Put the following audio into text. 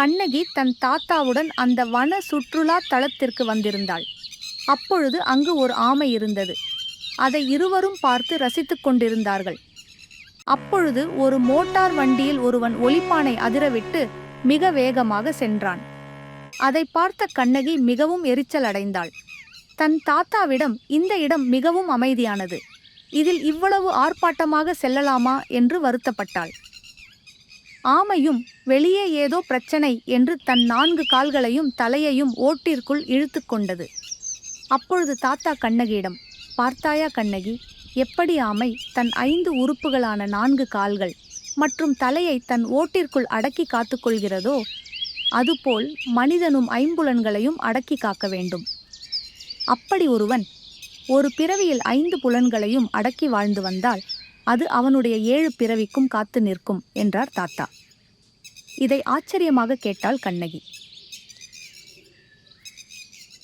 கண்ணகி தன் தாத்தாவுடன் அந்த வன சுற்றுலா தளத்திற்கு வந்திருந்தாள். அப்பொழுது அங்கு ஒரு ஆமை இருந்தது. அதை இருவரும் பார்த்து ரசித்துக் கொண்டிருந்தார்கள். அப்பொழுது ஒரு மோட்டார் வண்டியில் ஒருவன் ஒளிப்பானை அதிரவிட்டு மிக வேகமாக சென்றான். அதை பார்த்த கண்ணகி மிகவும் எரிச்சல் அடைந்தாள். தன் தாத்தாவிடம் இந்த இடம் மிகவும் அமைதியானது. இதில் இவ்வளவு ஆர்ப்பாட்டமாக செல்லலாமா? என்று வருத்தப்பட்டாள். ஆமையும் வெளியே ஏதோ பிரச்சனை என்று தன் நான்கு கால்களையும் தலையையும் ஓட்டிற்குள் இழுத்து கொண்டது. அப்பொழுது தாத்தா கண்ணகியிடம் பார்த்தாயா கண்ணகி எப்படி ஆமை தன் ஐந்து உறுப்புகளான நான்கு கால்கள் மற்றும் தலையை தன் ஓட்டிற்குள் அடக்கி காத்துக்கொள்கிறதோ அதுபோல் மனிதனும் ஐம்புலன்களையும் அடக்கி காக்க வேண்டும். அப்படி ஒருவன் ஒரு பிறவியில் ஐந்து புலன்களையும் அடக்கி வாழ்ந்து வந்தால் அது அவனுடைய ஏழு பிறவிக்கும் காத்து நிற்கும் என்றார் தாத்தா. இதை ஆச்சரியமாக கேட்டாள் கண்ணகி.